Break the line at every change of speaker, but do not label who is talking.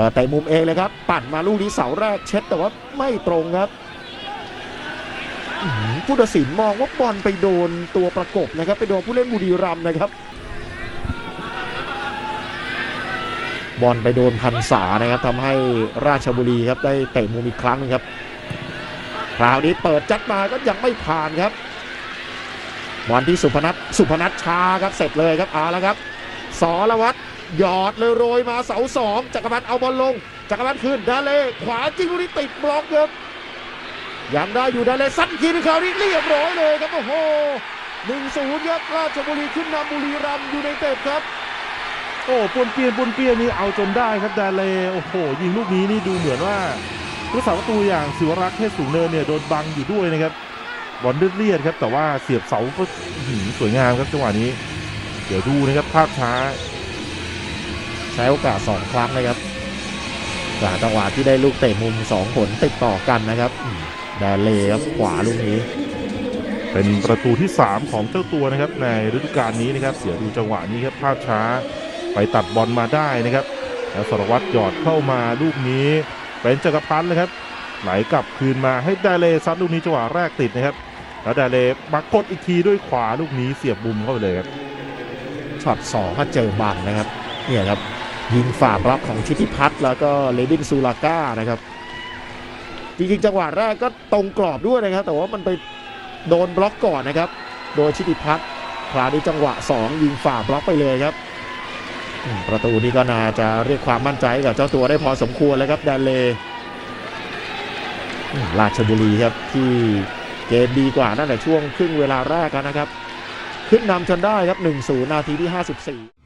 ปิดเตะมุมเองเลยครับ ปั่นมาลูกนี้เสาแรกเช็ดแต่ว่าไม่ตรงครับผู้ตัดสินมองว่าบอลไปโดนตัวประกบนะครับ ไปโดนผู้เล่นบุรีรัมย์นะครับ บอลไปโดนพันษานะครับทำให้ราชบุรีครับได้เตะมุมอีกครั้งนึงครับคราวนี้เปิดจัดมาก็ยังไม่ผ่านครับบอลที่สุพนัทสุพนัทชาครับเสร็จเลยครับเอาละครับสอรวัตร หยอดเลยโรยมาเสาสองจักรพันธ์เอาบอลลง จักรพันธ์ขึ้นดาเล่ขวาจริงลูกนี้ติดบล็อกครับยังได้อยู่ดาเล่สั้นทีนึงคราวนี้เรียบร้อยเลยครับโอ้โหหนึ่งศูนย์ครับราชบุรีขึ้นนำบุรีรัมย์ยูไนเต็ดครับ
โอ้ปวนเปียนปวนเปียนนี่เอาจนได้ครับดาเลโอ้โห ยิงลูกนี้นี่ดูเหมือนว่าผู้สาประตูอย่างศิวรักษ์เทศสูงเนินเนี่ยโดนบังอยู่ด้วยนะครับบอลเลียดครับแต่ว่าเสียบเสาก็หือสวยงามครับจังหวะนี้ เดี๋ยวดูนะครับภาพช้า
ใช้โอกาสสองครั้งนะครับจากจังหวะที่ได้ลูกเตะมุมสองผลติดต่อกันนะครับอืมแดนเล่ครับขวาลูกนี้
เป็นประตูที่ 3 ของเจ้าตัวนะครับ ในฤดูกาลนี้นะครับเดี๋ยวดูจังหวะนี้ครับภาพช้าไปตัดบอลมาได้นะครับแล้วสรวัตรหยอดเข้ามาลูกนี้ เป็นจักรพันธ์เลยครับไหลกลับคืนมาให้ดาเลซัดลูกนี้จังหวะแรกติดนะครับ แล้วดาเลมากดอีกทีด้วยขวาลูกนี้เสียบมุมเข้าไปเลยครับ
ช็อตสองก็เจอบังนะครับ เนี่ยครับ ยิงฝาบล็อกของชิติพัฒน์แล้วก็เลดินซูลาก้านะครับ จริงๆจังหวะแรกก็ตรงกรอบด้วยนะครับ แต่ว่ามันไปโดนบล็อกก่อนนะครับ โดยชิติพัฒน์คราวนี้จังหวะ 2 ยิงฝาบล็อกไปเลยครับ ประตูนี้ก็น่าจะเรียกความมั่นใจกับเจ้าตัวได้พอสมควรเลยครับแดนเลราชบุรีครับที่เกมดีกว่าตั้งแต่ช่วงครึ่งเวลาแรกนะครับ ขึ้นนำจนได้ครับ 1-0 นาทีที่ 54